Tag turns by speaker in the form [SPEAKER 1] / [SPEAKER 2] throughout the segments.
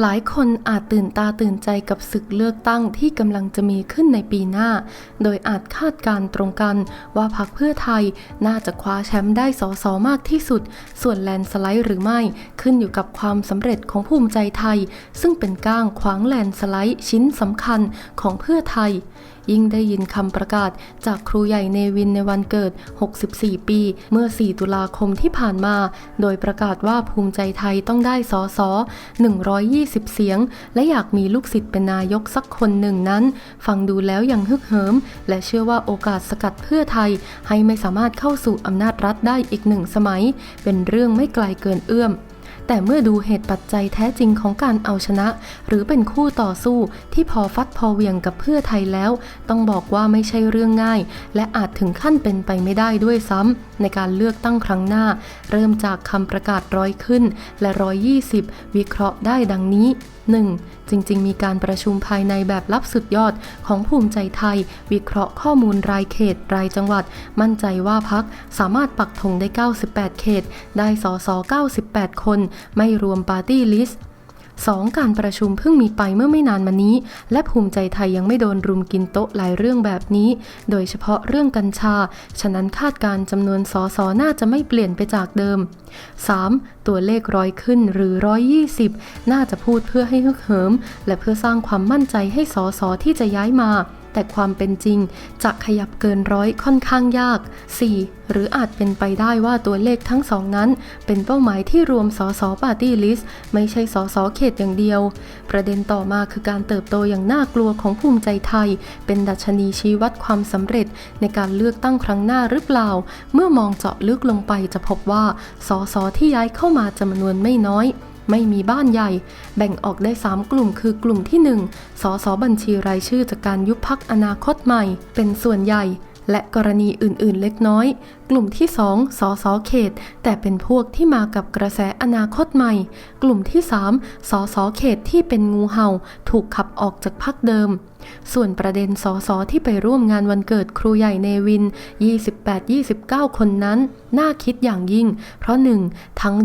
[SPEAKER 1] หลายคนอาจตื่นตาตื่นใจกับศึกเลือกตั้งที่กำลังจะมีขึ้นในปีหน้า โดยอาจคาดการณ์ตรงกันว่าพรรคเพื่อไทยน่าจะคว้าแชมป์ได้สอสอมากที่สุด ส่วนแลนสไลด์หรือไม่ขึ้นอยู่กับความสำเร็จของภูมิใจไทย ซึ่งเป็นก้างขวางแลนสไลด์ชิ้นสำคัญของเพื่อไทย ยิ่งได้ยินคำประกาศ จากครูใหญ่เนวินในวันเกิด 64 ปี เมื่อ 4 ตุลาคมที่ผ่านมา โดยประกาศว่าภูมิใจไทยต้องได้สอสอ120 เสียง และอยากมีลูกศิษย์เป็นนายกสักคนหนึ่งนั้น ฟังดูแล้วยังฮึกเหิม และเชื่อว่าโอกาสสกัดเพื่อไทย ให้ไม่สามารถเข้าสู่อำนาจรัฐได้อีกหนึ่งสมัย เป็นเรื่องไม่ไกลเกินเอื้อม แต่เมื่อดูเหตุปัจจัยแท้จริงของการเอาชนะ หรือเป็นคู่ต่อสู้ที่พอฟัดพอเวียงกับเพื่อไทยแล้ว ต้องบอกว่าไม่ใช่เรื่องง่าย และอาจถึงขั้นเป็นไปไม่ได้ด้วยซ้ำในการเลือกตั้งครั้งหน้า เริ่มจากคำประกาศร้อยขึ้นและร้อยยี่สิบวิเคราะห์ได้ดังนี้ 1. จริง ๆ มีการประชุมภายในแบบลับสุดยอดของภูมิใจไทย วิเคราะห์ข้อมูลรายเขต รายจังหวัด มั่นใจว่าพักสามารถปักธงได้ 98 เขต ได้สส98 คน ไม่รวมปาร์ตี้ลิสต์ 2. การประชุมเพิ่งมีไปเมื่อไม่นานมานี้ และภูมิใจไทยยังไม่โดนรุมกินโต๊ะหลายเรื่องแบบนี้ โดยเฉพาะเรื่องกัญชา ฉะนั้นคาดการณ์จำนวนสสน่าจะไม่เปลี่ยนไปจากเดิม 3. ตัวเลขร้อยขึ้นหรือ 120 น่าจะพูดเพื่อให้ฮึกเหิม และเพื่อสร้างความมั่นใจให้สสที่จะย้ายมา แต่ความเป็นจริงจะขยับเกินร้อยค่อนข้างยาก 4. หรืออาจเป็นไปได้ว่าตัวเลขทั้งสองนั้น เป็นเป้าหมายที่รวมสสปาร์ตี้ลิสต์ไม่ใช่สสเขตอย่างเดียว ประเด็นต่อมาคือการเติบโตอย่างน่ากลัวของภูมิใจไทย เป็นดัชนีชี้วัดความสำเร็จในการเลือกตั้งครั้งหน้าหรือเปล่า เมื่อมองเจาะลึกลงไปจะพบว่าสสที่ย้ายเข้ามาจำนวนไม่น้อย ไม่มีบ้านใหญ่ แบ่งออกได้ 3 กลุ่มคือกลุ่มที่ 1สสบัญชีรายชื่อจากการยุบพักอนาคตใหม่ เป็นส่วนใหญ่ และกรณีอื่นๆเล็กน้อย กลุ่มที่ 2 สสเขต แต่เป็นพวกที่มากับกระแสอนาคตใหม่ กลุ่มที่ 3 สสเขตที่เป็นงูเห่า ถูกขับออกจากพักเดิม ส่วนประเด็นสสที่ไปร่วมงานวันเกิดครูใหญ่เนวิน 28-29 คนนั้น น่าคิดอย่างยิ่ง เพราะ 1. ทั้ง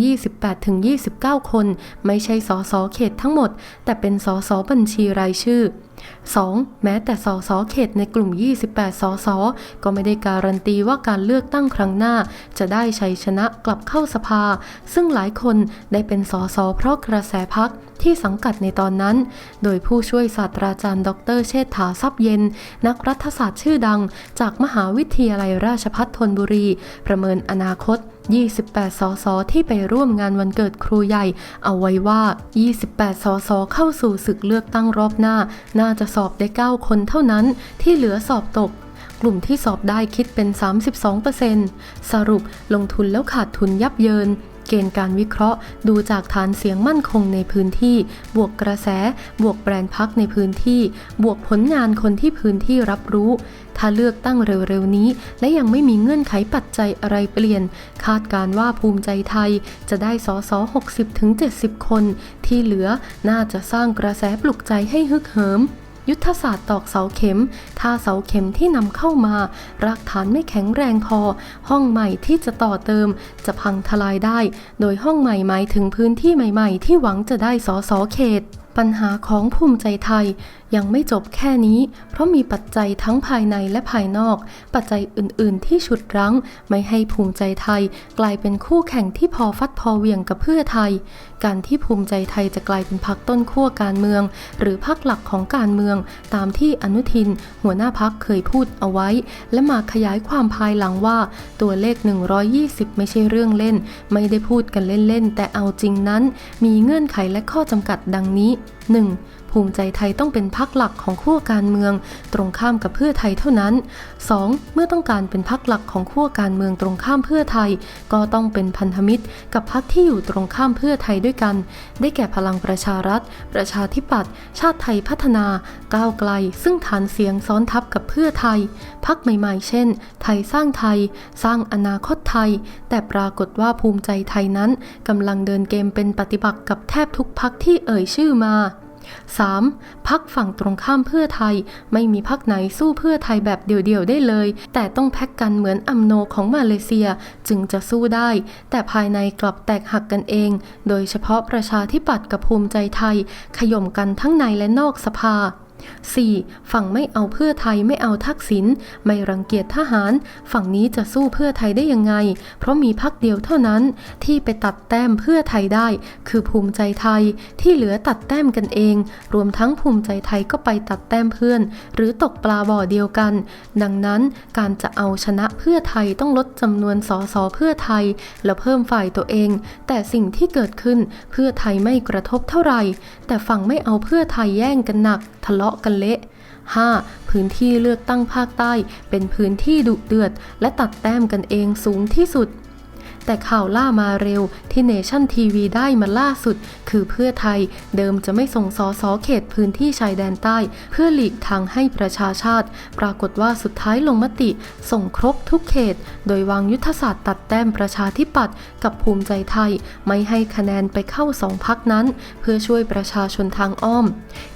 [SPEAKER 1] 28-29 คน ไม่ใช่สสเขตทั้งหมด แต่เป็นสสบัญชีรายชื่อ 2. แม้แต่สสเขตในกลุ่ม 28 สส ก็ไม่ได้การันตีว่าการเลือกตั้งครั้งหน้า จะได้ชัยชนะกลับเข้าสภา ซึ่งหลายคนได้เป็นสสเพราะกระแสพัก ที่สังกัดในตอนนั้น โดยผู้ช่วยศาสตราจารย์ ดร เชษฐาทรัพย์เย็น นักรัฐศาสตร์ชื่อดัง จากมหาวิทยาลัยราชภัฏธนบุรี ประเมินอนาคต 28 สส ที่ไปร่วมงานวันเกิดครูใหญ่ เอาไว้ว่า 28 สส เข้าสู่ศึกเลือกตั้งรอบหน้า น่าจะสอบได้ 9 คนเท่านั้น ที่เหลือสอบตกกลุ่มที่สอบได้คิดเป็น 32%สรุปลงทุนแล้วขาดทุนยับเยิน เกณฑ์การวิเคราะห์ ดูจากฐานเสียงมั่นคงในพื้นที่ บวกกระแส บวกแบรนด์พักในพื้นที่ บวกผลงานคนที่พื้นที่รับรู้ ถ้าเลือกตั้งเร็วๆนี้ และยังไม่มีเงื่อนไขปัจจัยอะไรเปลี่ยน คาดการว่าภูมิใจไทยจะได้สอสอ60-70 คน ที่เหลือน่าจะสร้างกระแสปลุกใจให้ฮึกเหิม ยุทธศาสตร์ตอกเสาเข็ม ถ้าเสาเข็มที่นำเข้ามา รากฐานไม่แข็งแรงพอ ห้องใหม่ที่จะต่อเติม จะพังทลายได้ โดยห้องใหม่หมายถึงพื้นที่ใหม่ ๆ ที่หวังจะได้สอสอเขตปัญหาของภูมิใจไทย ยังไม่จบแค่นี้ เพราะมีปัจจัยทั้งภายในและภายนอก ปัจจัยอื่น ๆ ที่ฉุดรั้ง ไม่ให้ภูมิใจไทย กลายเป็นคู่แข่งที่พอฟัดพอเวียงกับเพื่อไทย การที่ภูมิใจไทยจะกลายเป็นพักต้นขั้วการเมือง หรือพักหลักของการเมือง ตามที่อนุทิน หัวหน้าพักเคยพูดเอาไว้ และมาขยายความภายหลังว่า ตัวเลข 120 ไม่ใช่เรื่องเล่น ไม่ได้พูดกันเล่น ๆ แต่เอาจริงนั้น มีเงื่อนไขและข้อจำกัดดังนี้ 1. ภูมิใจไทยต้องเป็นพักหลักของขั้วการเมือง ตรงข้ามกับเพื่อไทยเท่านั้น 2. เมื่อต้องการเป็นพักหลักของขั้วการเมืองตรงข้ามเพื่อไทย ก็ต้องเป็นพันธมิตร กับพักที่อยู่ตรงข้ามเพื่อไทยด้วยกัน ได้แก่พลังประชารัฐ ประชาธิปัตย์ ชาติไทยพัฒนา ก้าวไกล ซึ่งฐานเสียงซ้อนทับกับเพื่อไทย พักใหม่ๆ เช่น ไทยสร้างไทย สร้างอนาคตไทย แต่ปรากฏว่าภูมิใจไทยนั้นกำลังเดินเกมเป็นปฏิบัติกับแทบทุกพักที่เอ่ยชื่อมา 3. พักฝั่งตรงข้ามเพื่อไทย ไม่มีพักไหนสู้เพื่อไทยแบบเดี่ยวๆได้เลย แต่ต้องแพ็กกันเหมือนอัมโนของมาเลเซียจึงจะสู้ได้ แต่ภายในกลับแตกหักกันเอง โดยเฉพาะประชาธิปัตย์กับภูมิใจไทย ขย่มกันทั้งในและนอกสภา 4. ฝั่งไม่เอาเพื่อไทยไม่เอาทักษิณไม่รังเกียจทหาร ฝั่งนี้จะสู้เพื่อไทยได้ยังไง เพราะมีพักเดียวเท่านั้นที่ไปตัดแต้มเพื่อไทยได้ คือภูมิใจไทยที่เหลือตัดแต้มกันเอง รวมทั้งภูมิใจไทยก็ไปตัดแต้มเพื่อน หรือตกปลาบ่อเดียวกัน ดังนั้นการจะเอาชนะเพื่อไทยต้องลดจำนวนสสเพื่อไทย แล้วเพิ่มฝ่ายตัวเอง แต่สิ่งที่เกิดขึ้นเพื่อไทยไม่กระทบเท่าไหร่ แต่ฝั่งไม่เอาเพื่อไทยแย่งกันหนักทะเลาะกันเละ 5. พื้นที่เลือกตั้งภาคใต้ เป็นพื้นที่ดุเดือด และตัดแต้มกันเองสูงที่สุด แต่ข่าวล่ามาเร็วที่เนชั่นทีวีได้มาล่าสุด คือเพื่อไทยเดิมจะไม่ส่งสอสอเขตพื้นที่ชายแดนใต้ เพื่อหลีกทางให้ประชาชาติ ปรากฏว่าสุดท้ายลงมติ ส่งครบทุกเขต โดยวางยุทธศาสตร์ตัดแต้มประชาธิปัตย์กับภูมิใจไทย ไม่ให้คะแนนไปเข้าสองพักนั้น เพื่อช่วยประชาชนทางอ้อม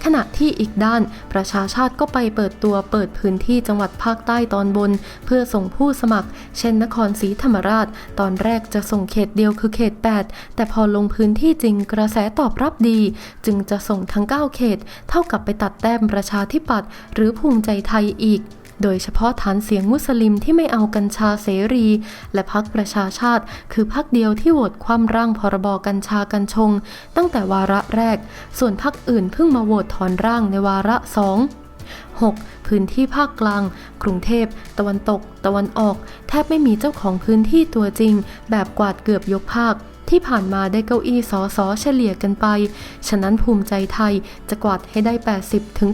[SPEAKER 1] ขณะที่อีกด้านประชาชาติก็ไปเปิดตัวเปิดพื้นที่จังหวัดภาคใต้ตอนบน เพื่อส่งผู้สมัคร เช่นนครศรีธรรมราช ตอนแรกจะส่งเขตเดียวคือเขต 8 แต่พอลงพื้นที่จริงกระแสตอบรับดี จึงจะส่งทั้ง 9 เขต เท่ากับไปตัดแต้มประชาธิปัตย์หรือภูมิใจไทยอีกโดยเฉพาะฐานเสียงมุสลิมที่ไม่เอากัญชาเสรี และพักประชาชาติ คือพักเดียวที่โหวตคว่ำร่างพรบกัญชากัญชง ตั้งแต่วาระแรก ส่วนพักอื่นเพิ่งมาโหวตถอนร่างในวาระสอง 6. พื้นที่ภาคกลาง กรุงเทพ ตะวันตก ตะวันออก แทบไม่มีเจ้าของพื้นที่ตัวจริง แบบกวาดเกือบยกภาค ที่ผ่านมาได้เก้าอี้สอสอเฉลี่ยกันไป ฉะนั้นภูมิใจไทยจะกวาดให้ได้ 80ถึง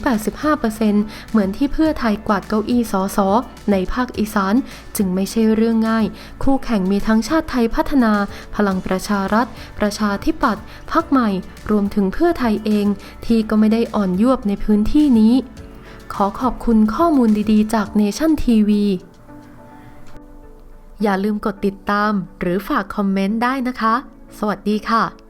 [SPEAKER 1] 85%เหมือนที่เพื่อไทยกวาดเก้าอี้สอสอในภาคอีสาน จึงไม่ใช่เรื่องง่าย คู่แข่งมีทั้งชาติไทยพัฒนา พลังประชารัฐ ประชาธิปัตย์พักใหม่ รวมถึงเพื่อไทยเอง ที่ก็ไม่ได้อ่อนยวบในพื้นที่นี้ ขอขอบคุณข้อมูลดีๆ จาก Nation TV อย่าลืมกดติดตามหรือฝากคอมเมนต์ได้นะคะ สวัสดีค่ะ